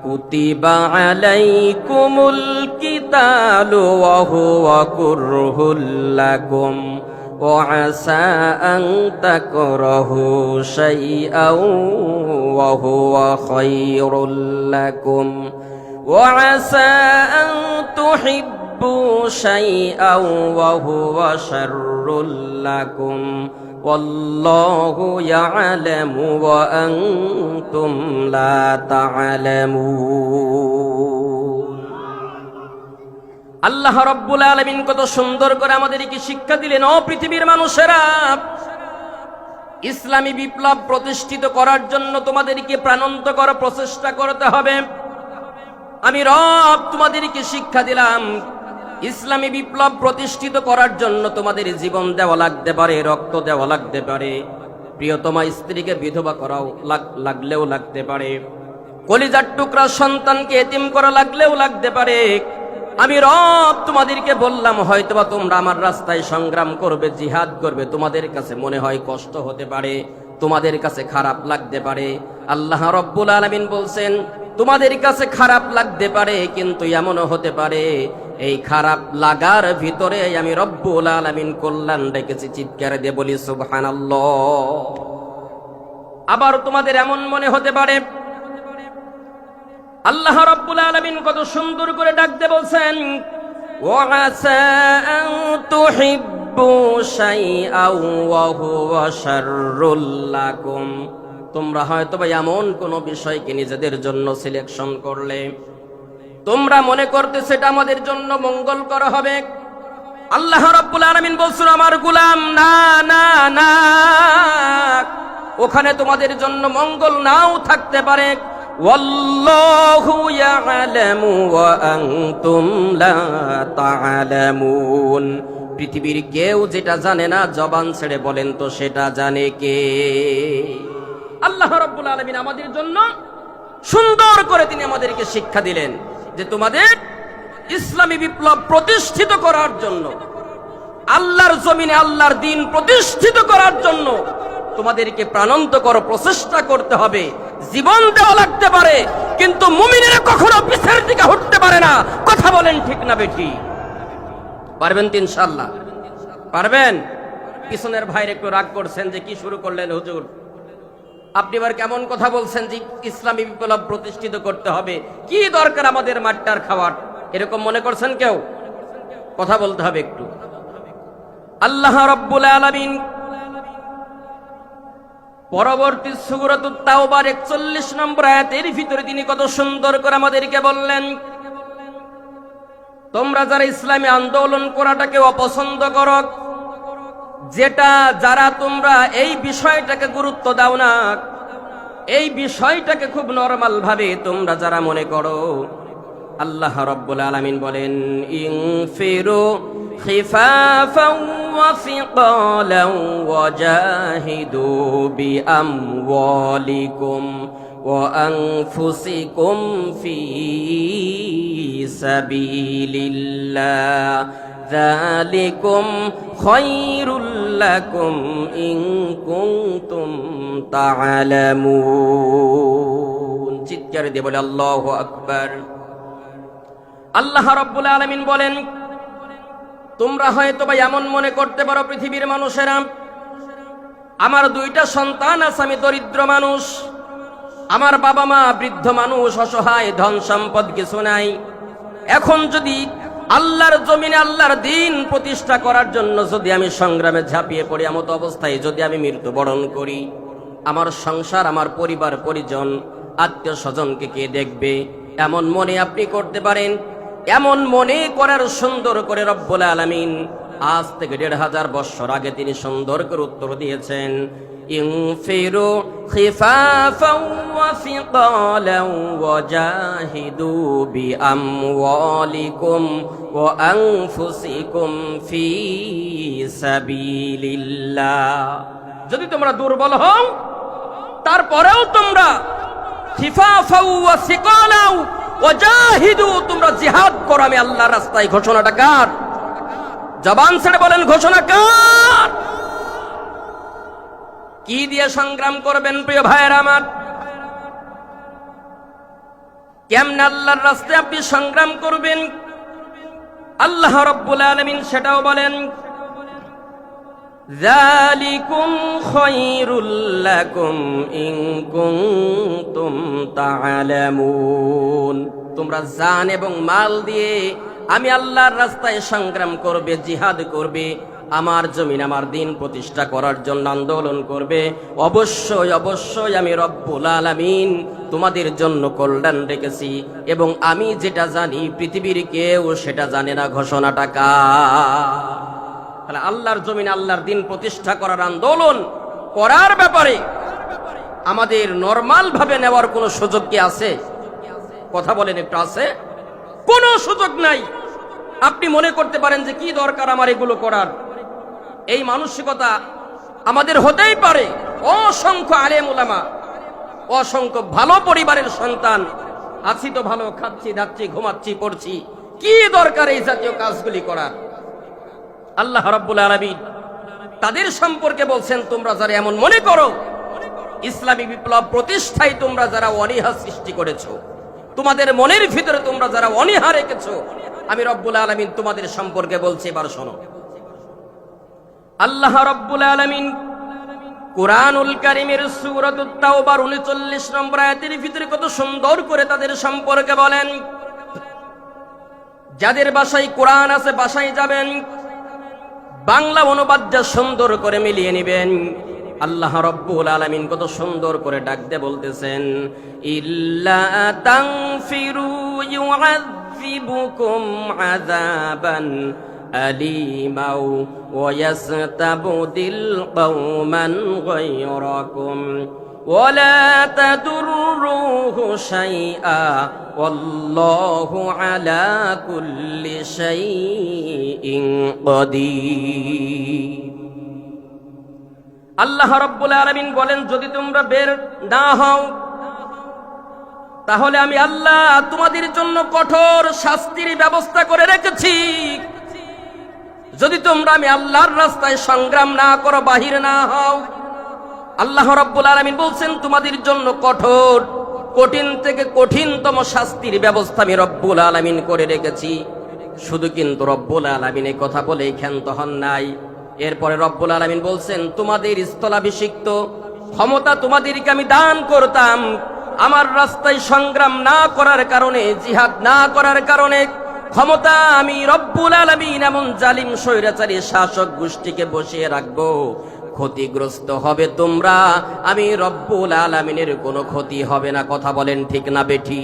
كتب عليكم القتال وهو كره لكم وعسى أن تكرهوا شيئا وهو خير لكم وعسى أن تحبوا شيئا وهو شر لكم والله يعلم وأنتم لا تعلمون আল্লাহ রব্বুল আলমিন কত সুন্দর করে আমাদেরকে শিক্ষা দিলেন ও পৃথিবীর মানুষেরা ইসলামী বিপ্লব প্রতিষ্ঠিত করার জন্য তোমাদেরকে প্রাণান্তকর প্রচেষ্টা করতে হবে আমি রব তোমাদেরকে শিক্ষা দিলাম ইসলামী বিপ্লব প্রতিষ্ঠিত করার জন্য তোমাদের জীবন দেওয়া লাগতে পারে, রক্ত দেওয়া লাগতে পারে। প্রিয়তমা স্ত্রীকে বিধবা করাও লাগলেও লাগতে পারে। কলিজার টুকরা সন্তানকে এতিম করা লাগলেও লাগতে পারে। আমি রব তোমাদেরকে বললাম, হয়তোবা তোমরা আমার রাস্তায় সংগ্রাম করবে, জিহাদ করবে, তোমাদের কাছে মনে হয় কষ্ট হতে পারে, তোমাদের কাছে খারাপ লাগতে পারে। আল্লাহ রব্বুল আলমিন বলছেন, তোমাদের কাছে খারাপ লাগতে পারে, কিন্তু এমনও হতে পারে এই খারাপ লাগার ভিতরে আমি রব্বুল আলমিন কল্যাণ ডেকেছি, চিৎকার দিয়ে বলি সুবহান আবার তোমাদের এমন মনে হতে পারে, আল্লাহ রব্বুল আলমিন কত সুন্দর করে ডাকতে বলছেন তোমরা হয়তো এমন কোনো বিষয়কে নিজেদের জন্য সিলেকশন করলে। তোমরা মনে করতে সেটা আমাদের জন্য মঙ্গল করা হবে। আল্লাহ রাব্বুল আলামিন বলছেন, আমার গুলাম, না না না, ওখানে তোমাদের জন্য মঙ্গল নাও থাকতে পারে। পৃথিবীর কেউ যেটা জানে না, জবান ছেড়ে বলেন তো সেটা জানে কে? আল্লাহ রাব্বুল আলামিন আমাদের জন্য সুন্দর করে তিনি আমাদেরকে শিক্ষা দিলেন। যে তোমাদের ইসলামী বিপ্লব প্রতিষ্ঠিত করার জন্য, আল্লাহর জমিনে আল্লাহর দিন প্রতিষ্ঠিত করার জন্য তোমাদেরকে প্রাণন্ত করো, প্রচেষ্টা করতে হবে। জীবন দেওয়া লাগতে পারে, কিন্তু মুমিনেরা কখনো পিছের দিকে হটতে পারে না। কথা বলেন ঠিক না বেটি পারবেন তো ইনশাল্লাহ পারবেন? পিছনের ভাইয়ের একটু রাগ করছেন যে কি শুরু করলেন হুজুর? আপনি এবার কেমন কথা বলছেন যে ইসলামী বিপ্লব প্রতিষ্ঠিত করতে হবে? কি দরকার আমাদের মাঠটার খাওয়ার? এরকম মনে করছেন কেউ? কথা বলতে হবে একটু। আল্লাহ রব্বুল আলামিন পরবর্তী সুরত তাওবার একচল্লিশ নম্বর আয়াতের ভিতরে তিনি কত সুন্দর করে আমাদেরকে বললেন, তোমরা যারা ইসলামী আন্দোলন করাটাকে অপছন্দ করো যেটা যারা তোমরা এই বিষয়টাকে গুরুত্ব দাও না এই বিষয়টাকে খুব নরমাল ভাবে তোমরা যারা মনে করো আল্লাহ রব্বুল আলামিন বলেন ইনফিরু খিফাফাও ওয়া ফিকালাও ওয়াজাহিদু বিআমওয়ালিকুম ওয়া আনফুসিকুম ফি সাবিলিল্লাহ ذلكم خير লাকুম ইং কুনতুম তা'লামুন চিৎকার দিয়ে বলে, আল্লাহু আকবার। আল্লাহ রাব্বুল আলামিন বলেন, তোমরা হয়তো বা এমন মনে করতে পারো পৃথিবীর মানুষেরা, আমার দুইটা সন্তান আছে, আমি দরিদ্র মানুষ, আমার বাবা মা বৃদ্ধ মানুষ, অসহায়, ধন সম্পদ কিছু নাই। এখন যদি আল্লাহর জমিনে আল্লাহর দিন প্রতিষ্ঠা করার জন্য যদি আমি সংগ্রামে ঝাঁপিয়ে পড়ি, এমত অবস্থায় যদি আমি মৃত্যুবরণ করি, আমার সংসার, আমার পরিবার, পরিজন, আত্মীয় স্বজনকে কে দেখবে? এমন মনে আপনি করতে পারেন? এমন মনে করার সুন্দর করে রব্বুল আলামিন আজ থেকে দেড় হাজার বৎসর আগে তিনি সুন্দর করে উত্তর দিয়েছেন انفروا خفافا وثقالا وجاهدوا بأموالكم وأنفسكم في سبيل الله যদি তোমরা দুর্বল হও তারপরেও তোমরা খিফাফাউ ওয়া সিকালাউ ওয়া জাহিদু তোমরা জিহাদ করো আমি আল্লাহর রাস্তায় ঘোষণাটা কার জবান ছেড়ে বলেন ঘোষণা কার কি দিয়ে সংগ্রাম করবেন, প্রিয় ভাইয়ের আমার। কেমন আল্লাহর রাস্তায় আপনি সংগ্রাম করবেন? আল্লাহ রব্বুল আলমিন সেটাও বলেন জালিকুম তোমরা জান এবং মাল দিয়ে আমি আল্লাহর রাস্তায় সংগ্রাম করবে, জিহাদ করবে। আমার জমিন, আমার দিন প্রতিষ্ঠা করার জন্য আন্দোলন করবে। অবশ্যই অবশ্যই আমি রব্বুল আলামিন তোমাদের জন্য কল্যাণ রেখেছি এবং আমি যেটা জানি, পৃথিবীর কেউ সেটা জানে না ঘোষণাটা তাহলে আল্লাহর জমিন, আল্লাহর দিন প্রতিষ্ঠা করার আন্দোলন করার ব্যাপারে আমাদের নর্মাল ভাবে নেওয়ার কোনো সুযোগ কি আছে? কথা বলেন একটু, আছে? কোনো সুযোগ নাই। আপনি মনে করতে পারেন যে কি দরকার আমার এগুলো করার? এই মানসিকতা আমাদের হতেই পারে। অসংখ্য আলেম উলামা, অসংখ্য ভালো পরিবারের সন্তান, আছি তো ভালো, খাচ্ছি, দাচ্ছি, ঘুমাচ্ছি, পড়ছি। কি দরকার এই জাতীয় কাজগুলি করার? আল্লাহ রাব্বুল আলামিন তাদের সম্পর্কে বলছেন, তোমরা যারা এমন মনে করো, ইসলামী বিপ্লব প্রতিষ্ঠায় তোমরা যারা অনীহা সৃষ্টি করেছ, তোমাদের মনের ভিতরে তোমরা যারা অনীহা রেখেছো, আমি রব্বুল আলামিন তোমাদের সম্পর্কে বলছি, এবার শোনো। আল্লাহ রব্বুল আলামিন কোরআনুল কারিমের সূরাতুত তাওবার 39 নম্বর আয়াতের ভিতরে কত সুন্দর করে তাদের সম্পর্কে বলেন। যাদের বাসায় কোরআন আছে, বাসায় যাবেন। বাংলা অনুবাদ যা সুন্দর করে মিলিয়ে নেবেন। আল্লাহ রব্বুল আলামিন কত সুন্দর করে ডাক দিয়ে বলতেছেন, ইল্লা তাংফিরু আলিমাও ওয়া ইয়াস্তাবদিল কওমান গায়রাকুম ولا تدروه شيئا والله على كل شيء قدير আল্লাহ রব্বুল আলামিন বলেন যদি তোমরা বের না হও তাহলে আমি আল্লাহ তোমাদের জন্য কঠোর শাস্তির ব্যবস্থা করে রেখেছি যদি তোমরা আমি আল্লাহর রাস্তায় সংগ্রাম না করো, বাহির না হও। আল্লাহ রব্বুল আলমিন বলছেন, তোমাদের জন্য কঠোর, কঠিন থেকে কঠিনতম শাস্তির ব্যবস্থা আমি রব্বুল আলমিন করে রেখেছি। শুধু কিন্তু রব্বুল আলমিন এই কথা বলে ক্ষান্ত হন নাই। এরপরে রব্বুল আলমিন বলছেন, তোমাদের স্থলাভিষিক্ত ক্ষমতা তোমাদেরকে আমি দান করতাম। আমার রাস্তায় সংগ্রাম না করার কারণে, জিহাদ না করার কারণে ক্ষমতা আমি রব্বুল আলমিন এমন জালিম স্বৈরাচারী শাসক গোষ্ঠীকে বসিয়ে রাখব। ক্ষতিগ্রস্ত হবে তোমরা, আমি রব্বুল আলমিনের কোনো ক্ষতি হবে না, কথা বলেন ঠিক না বেঠি।